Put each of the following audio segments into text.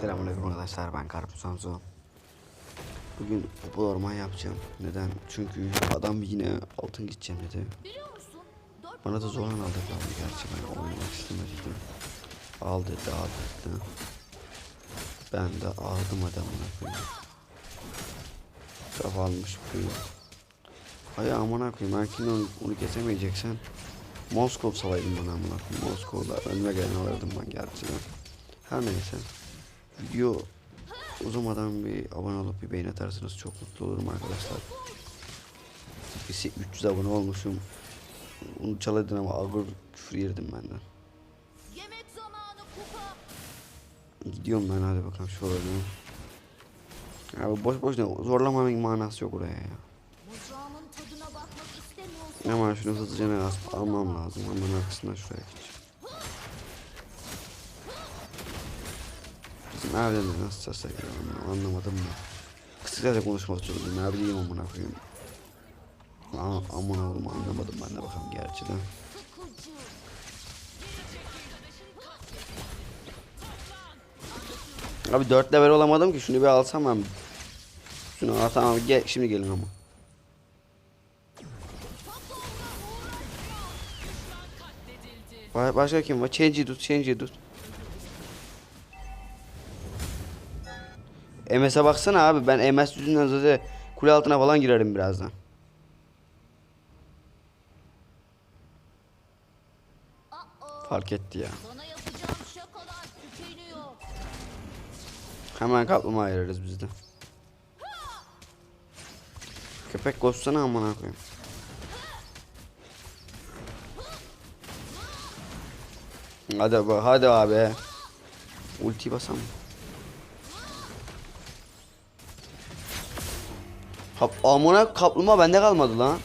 Selamünaleyküm arkadaşlar ben Karpuz Samsu. Bugün bu orman yapacağım. Neden? Çünkü adam yine altın gideceğim dedi. Bana da zorlan aldırdı gerçi ben oynamak istemedim. Al dedi al dedi. Ben de aldım adamına koyayım. Kafa almış koyayım. Ay amına koyayım erkin onu, onu kesemeyeceksen Moskov salaydın bana amına koyayım. Moskov'da önüme gelen alırdım ben gerçekten. Her neyse. Video uzamadan bir abone olup bir beğen atarsanız çok mutlu olurum arkadaşlar. Bir 300 abone olmuşum. Onu çalaydın ama ağır küfür yerdim benden. Gidiyorum ben hadi bakalım şu. Abi boş boş ne zorlamanın manası yok oraya ya. Hemen şunu hızlıca almam lazım. Hemen arkasından şuraya geç. Bizim evde de nasıl sesler geliyor anlamadım? Kısaca konuşmak zorundayım. Ne bileyim amına koyayım. Aa, amına oğlum anlamadım ben de bakalım gerçekten. Sıkıcı. Abi 4 level olamadım ki şunu bir alsam ben. Şunu al tamam gel şimdi gelin ama. Ba- Başka kim var? Change'i tut, change'i tut. MS'e baksana abi ben MS yüzünden zaten kule altına falan girerim birazdan. Fark etti ya. Hemen kaplumbağa ayırırız biz de. Köpek koşsana amına koyayım. Hadi abi, hadi abi. Ulti basam. Kap amına kaplumbağa bende kalmadı lan.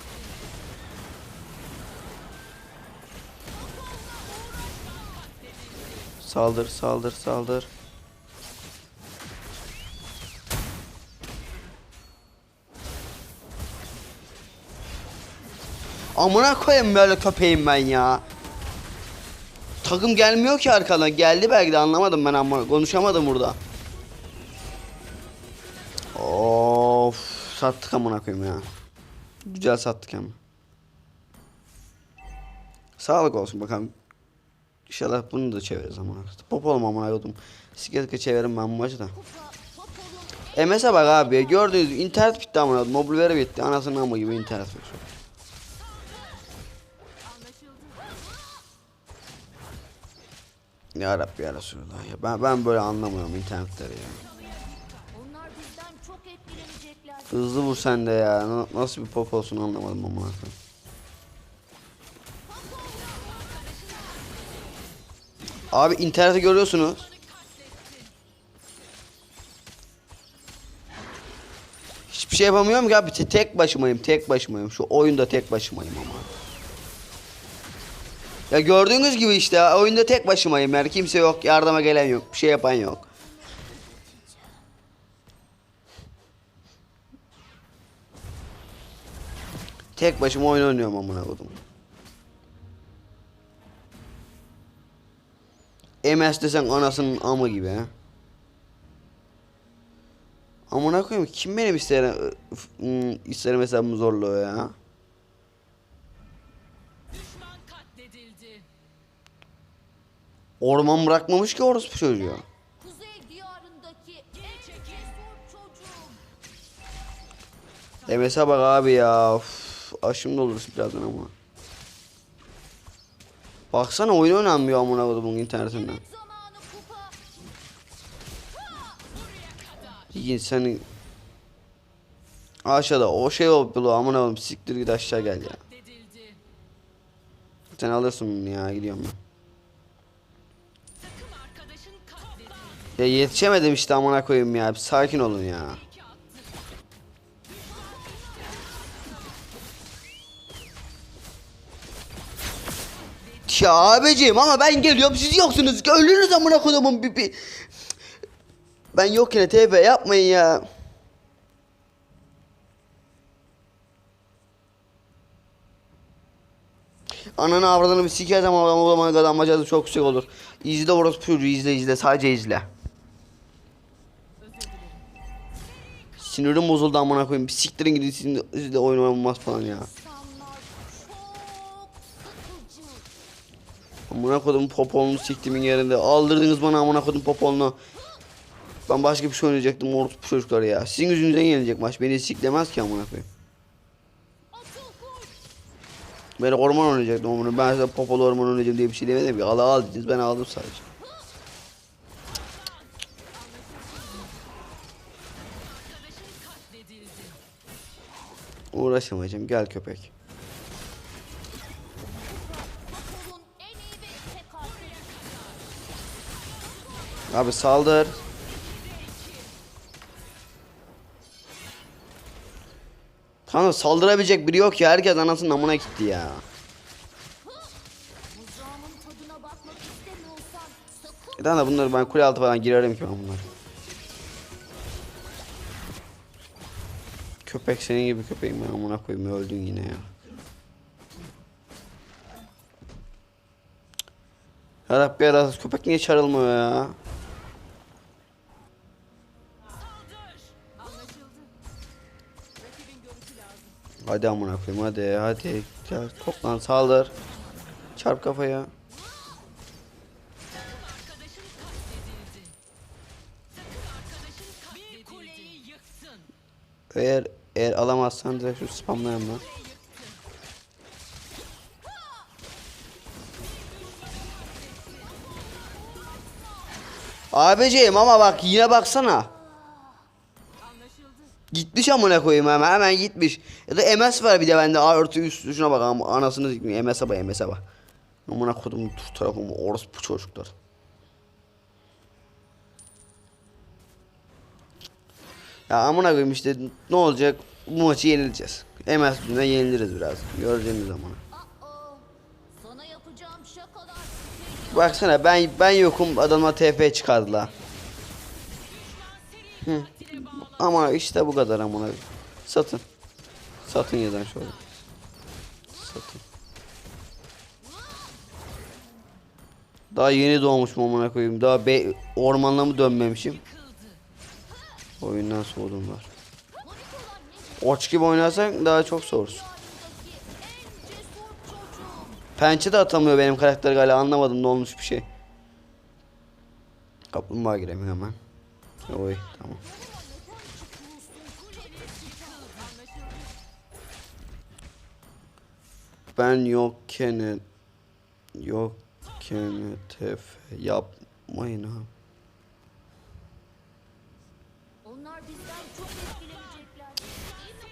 Saldır, saldır, saldır. Amına koyayım böyle köpeğim ben ya. Takım gelmiyor ki arkadan. Geldi belki de anlamadım ben ama konuşamadım burada. Sattık amına koyayım ya. Güzel sattık ama. Sağlık olsun bakalım. İnşallah bunu da çeviririz amına. Pop olma amına koydum. Siketike çevirin ben bu maçı da. MS'e bak abi gördüğünüz gibi internet bitti amına koydum. Mobil veri bitti. Anasının amı gibi internet var. Ya Rabbi ya Resulallah ya. Ben, ben böyle anlamıyorum internetleri ya. Hızlı vur sen de ya. Na- Nasıl bir pop olsun anlamadım ama. Abi interneti görüyorsunuz. Hiçbir şey yapamıyorum ki abi. Te- Tek başımayım, tek başımayım. Şu oyunda tek başımayım ama. Ya gördüğünüz gibi işte oyunda tek başımayım yani kimse yok, yardıma gelen yok, bir şey yapan yok. Tek başıma oyun oynuyorum amına kodum. MS desen anasının amı gibi ha. Amına koyayım kim benim isterim isterim hesabımı zorluyor ya. Orman bırakmamış ki orospu çocuğu. Çocuğum. MS'e bak abi ya. Uf, aşım dolursun birazdan ama. Baksana oyun oynanmıyor amına kodumun internetinden. İyi senin aşağıda o şey oldu amına koyayım siktir git aşağı gel ya. Sen alırsın bunu ya gidiyorum ben. Ya yetişemedim işte amına koyayım ya. Bir sakin olun ya. Ya abicim ama ben geliyorum siz yoksunuz. Ölürüz amına koyduğumun bir, bir... Ben yok yine TP yapmayın ya. Ananı avradını bir sikeceğim ama o zaman kazanmacası çok yüksek olur. İzle orospu çocuğu izle izle sadece izle. Sinirim bozuldu amına koyayım. Bir siktirin gidin sizin sizle oyun oynanmaz falan ya. Amına koydum popolunu siktimin yerinde. Aldırdınız bana amına koydum popolunu. Ben başka bir şey oynayacaktım orospu çocuklar ya. Sizin yüzünüzden yenilecek maç. Beni siklemez ki amına koyayım. Ben orman oynayacaktım onu. Ben size popolu orman oynayacağım diye bir şey demedim ki. Al al dediniz ben aldım sadece. Uğraşamayacağım. Gel köpek. Abi saldır. Kanka saldırabilecek biri yok ya. Herkes anasının amına gitti ya. Tane de bunları ben kule altı falan girerim ki ben bunları. Köpek senin gibi köpeğim ben amına koyayım öldün yine ya. Ya Rabbi ya köpek niye çağrılmıyor ya? Hadi amına koyayım hadi hadi. Gel toplan saldır. Çarp kafaya. Eğer eğer alamazsan direkt şu spamlayalım lan. Abiciğim ama bak yine baksana. Gitmiş amına koyayım hemen hemen gitmiş. Ya da MS var bir de bende artı üst şuna bak ama anasını sikmiyor MS'e bak MS'e bak. Amına koydum tut tarafımı orospu çocuklar. Ya amına koyayım işte ne olacak bu maçı yenileceğiz. MS yüzünden yeniliriz biraz. Göreceğimiz zaman. Baksana ben ben yokum adamlar TP çıkardılar. Ama işte bu kadar amına. Satın. Satın yazan şöyle. Satın. Daha yeni doğmuşum amına koyayım. Daha be ormanla mı dönmemişim? Oyundan soğudum var. Oç gibi oynarsan daha çok çocuğum. Pençe de atamıyor benim karakter galiba anlamadım ne olmuş bir şey. Kaplumbağa giremiyor hemen. Oy tamam. Ben yokken yokken tef yapmayın mi?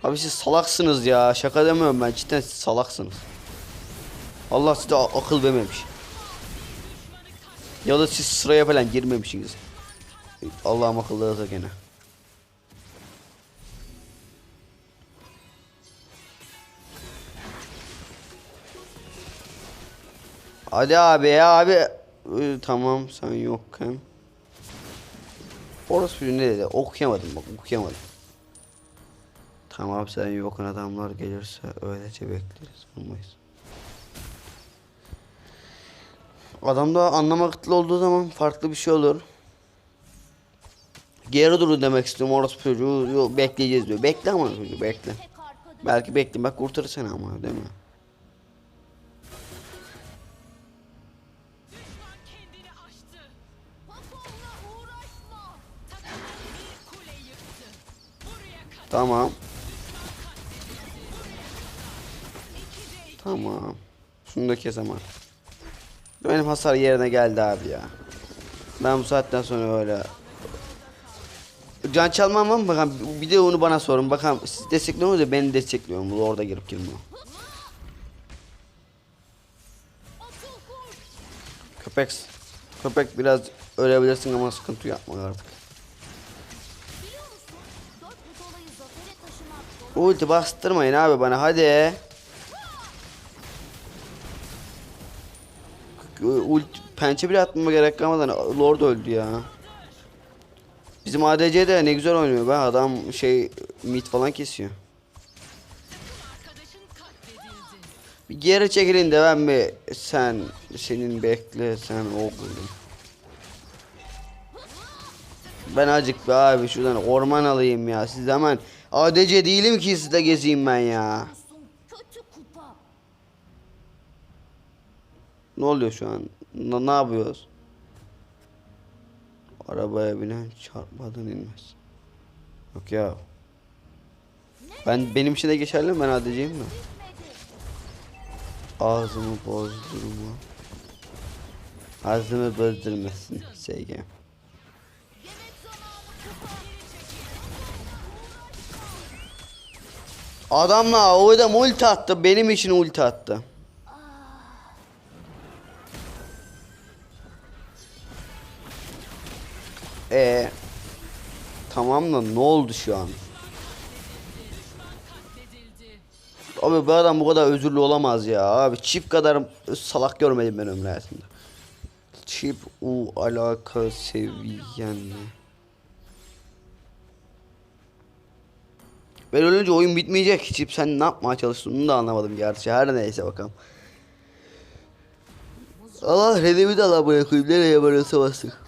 Abi siz salaksınız ya. Şaka demiyorum ben. Cidden siz salaksınız. Allah size akıl vermemiş. Ya da siz sıraya falan girmemişsiniz. Allah'ım akıllı da gene. Hadi abi ya abi. Ee, tamam sen yokken. Orası ne dedi? Okuyamadım bak okuyamadım. Tamam sen yokken adamlar gelirse öylece bekleriz. Olmayız. Adamda anlama kıtlı olduğu zaman farklı bir şey olur. Geri durun demek istiyorum orası çocuğu yok, bekleyeceğiz diyor. Bekle ama çocuğu bekle. Belki bekle bak kurtarır seni ama değil mi? Tamam. Tamam. Şunu da kes ama. Benim hasar yerine geldi abi ya. Ben bu saatten sonra öyle Can çalmam var mı? Bakalım bir de onu bana sorun. Bakalım siz destekliyor musunuz? Beni destekliyor mu? Orada girip girmiyor. Köpek köpek biraz ölebilirsin ama sıkıntı yapma artık. Ulti bastırmayın abi bana hadi. Ulti pençe bile atmama gerek kalmadan Lord öldü ya. Bizim ADC de ne güzel oynuyor be adam şey mid falan kesiyor. Bir geri çekilin de ben bir sen senin bekle sen oğlum. Ben acık be abi şuradan orman alayım ya. Siz hemen ADC değilim ki sizde gezeyim ben ya. Ne oluyor şu an? Ne yapıyoruz? Arabaya binen çarpmadan inmez. Yok ya. Ben benim için de geçerli mi? Ben ADC'yim mi? Ağzımı bozdurma. Ağzımı bozdurmasın kupa. Adamla o da ulti attı. Benim için ulti attı. E Tamam da ne oldu şu an? Abi bu adam bu kadar özürlü olamaz ya. Abi çift kadar salak görmedim ben ömrü hayatımda. Çift u alaka seviyenle. Ben ölünce oyun bitmeyecek. Çip sen ne yapmaya çalıştın onu da anlamadım gerçi. Her neyse bakalım. Allah redimi de Allah bırakayım. Nereye varıyorsa bastık.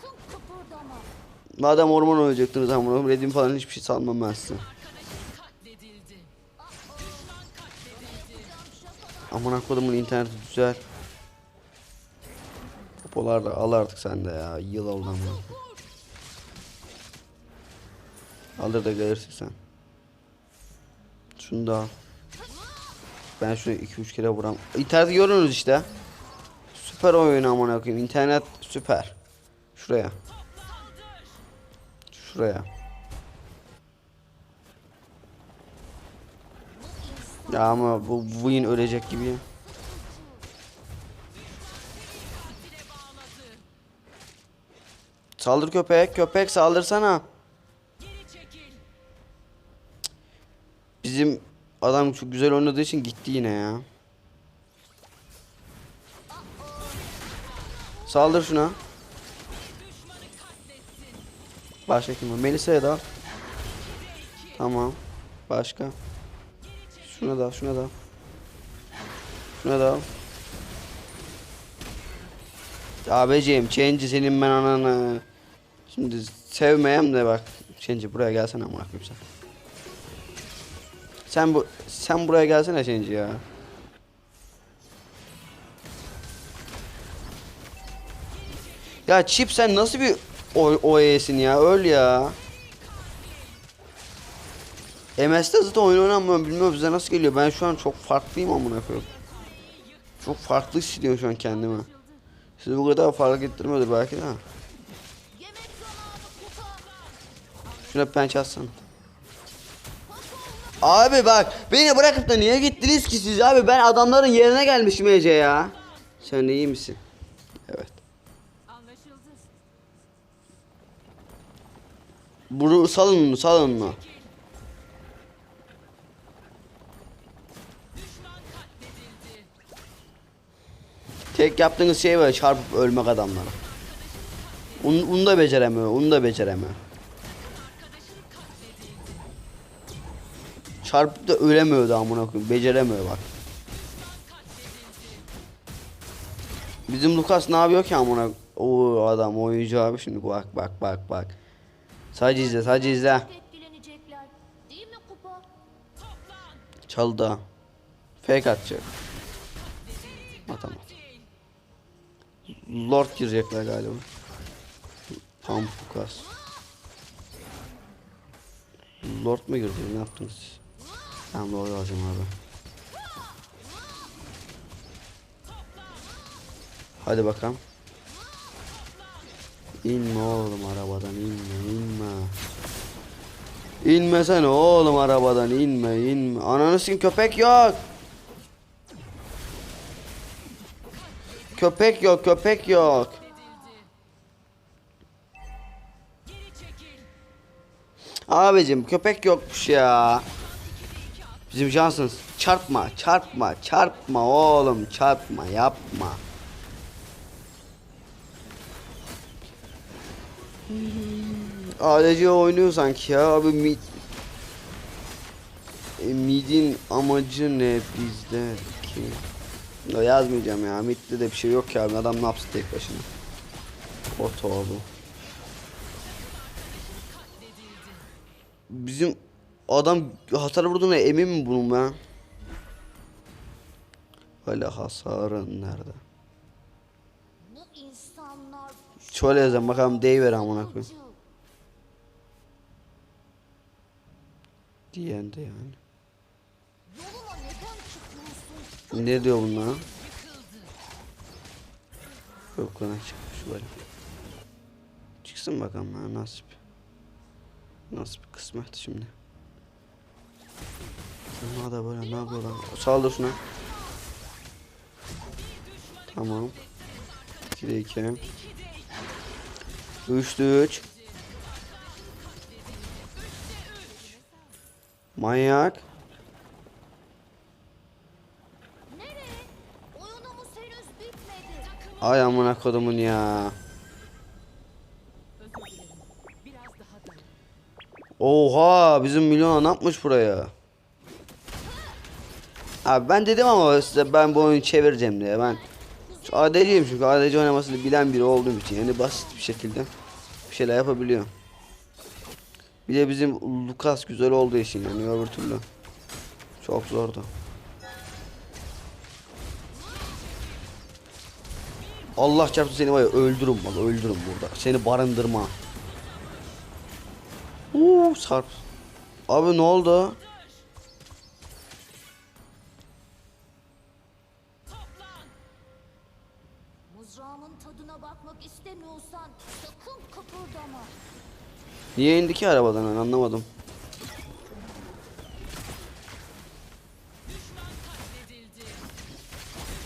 Madem orman oynayacaktınız ama redim falan hiçbir şey sanmam ben size. Aman kodumun interneti güzel. Popolar da al artık sen de ya. Yıl oldu ama. Alır da gelirsin sen. Şunu da. Ben şunu 2-3 kere vuram. İnterneti görüyorsunuz işte. Süper oyun amına koyayım. İnternet süper. Şuraya. Şuraya. Ya ama bu Win ölecek gibi. Saldır köpek, köpek saldırsana. Bizim adam çok güzel oynadığı için gitti yine ya. Saldır şuna. Başka kim var? Melisa'ya da. Tamam. Başka. Şuna da, şuna da. Şuna da. Abiciğim, Change'i senin ben ananı. Şimdi sevmeyem de bak. Change buraya gelsene amına koyayım sen. Sen bu sen buraya gelsene Change ya. Ya Chip sen nasıl bir o OE'sin ya? Öl ya. MS'de zaten oyun oynamıyorum bilmiyorum bize nasıl geliyor. Ben şu an çok farklıyım amına koyayım. Çok farklı hissediyorum şu an kendimi. Siz bu kadar fark ettirmiyordur belki de. Şuna pençe atsana. Abi bak beni bırakıp da niye gittiniz ki siz abi ben adamların yerine gelmişim Ece ya. Sen de iyi misin? Evet. Bunu salın onu salın katledildi. Tek yaptığınız şey var çarpıp ölmek adamlara. Onu, onu da beceremiyor, onu da beceremiyor. Çarpıp da ölemiyor da amına koyayım. Beceremiyor bak. Bizim Lucas ne yapıyor ki amına? O adam oyuncu abi şimdi bak bak bak bak. Sadece izle, sadece izle. Çaldı. Fake atacak. Değil. Lord girecekler galiba. Tam Lucas. Lord mu girdi? Ne yaptınız siz? Tamam Lord alacağım abi. Hadi bakalım. İnme oğlum arabadan inme inme. İnme sen oğlum arabadan inme inme. Ananı sikeyim köpek yok. Köpek yok köpek yok. Abicim köpek yokmuş ya. Bizim Johnsons çarpma çarpma çarpma oğlum çarpma yapma. ADC oynuyor sanki ya abi mid e, midin amacı ne bizde ki? Ya yazmayacağım ya midde de bir şey yok ya adam ne yapsın tek başına. Oto bu. bizim adam hasar vurduğuna emin mi bunun ben? Öyle hasarın nerede? Bu insanlar Şöyle yazalım bakalım deyiver amına koyayım. Diyen de yani. Ne diyor bunlar? Yok lan çıkmış böyle. Çıksın bakalım ha nasip. Nasip kısmet şimdi. Bunlar da böyle ne yapıyor lan? Saldır şuna. Tamam. 2'de 2. 3'te 3. Manyak. Ay amına kodumun ya. Oha bizim milyon ne yapmış buraya? Abi ben dedim ama size ben bu oyunu çevireceğim diye ben şu ADC'yim çünkü ADC oynamasını bilen biri olduğum için yani basit bir şekilde bir şeyler yapabiliyorum. Bir de bizim Lucas güzel olduğu için yani öbür türlü çok zordu. Allah çarpsın seni var ya öldürürüm bak öldürürüm burada. Seni barındırma. Uuu sarp. Abi ne oldu? Niye indi ki arabadan ben anlamadım.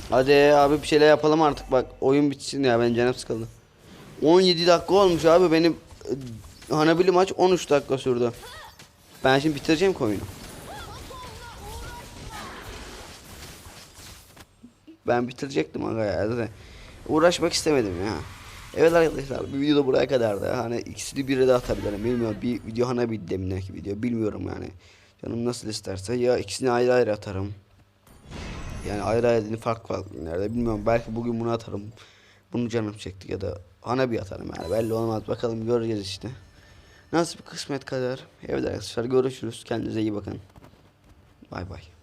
Hadi abi bir şeyler yapalım artık bak oyun bitsin ya ben canım sıkıldı. 17 dakika olmuş abi benim e, Hanabili maç 13 dakika sürdü. Ben şimdi bitireceğim ki oyunu. Ben bitirecektim aga ya. Uğraşmak istemedim ya. Evet arkadaşlar bir video da buraya kadardı. Hani ikisini bire de atabilirim. Bilmiyorum bir video Hanabi demineki video bilmiyorum yani. Canım nasıl isterse ya ikisini ayrı ayrı atarım. Yani ayrı ayrı farklı farklı günlerde bilmiyorum belki bugün bunu atarım. Bunu canım çekti ya da Hanabi atarım yani belli olmaz bakalım göreceğiz işte. Nasıl bir kısmet kadar. Evet arkadaşlar görüşürüz. Kendinize iyi bakın. Bay bay.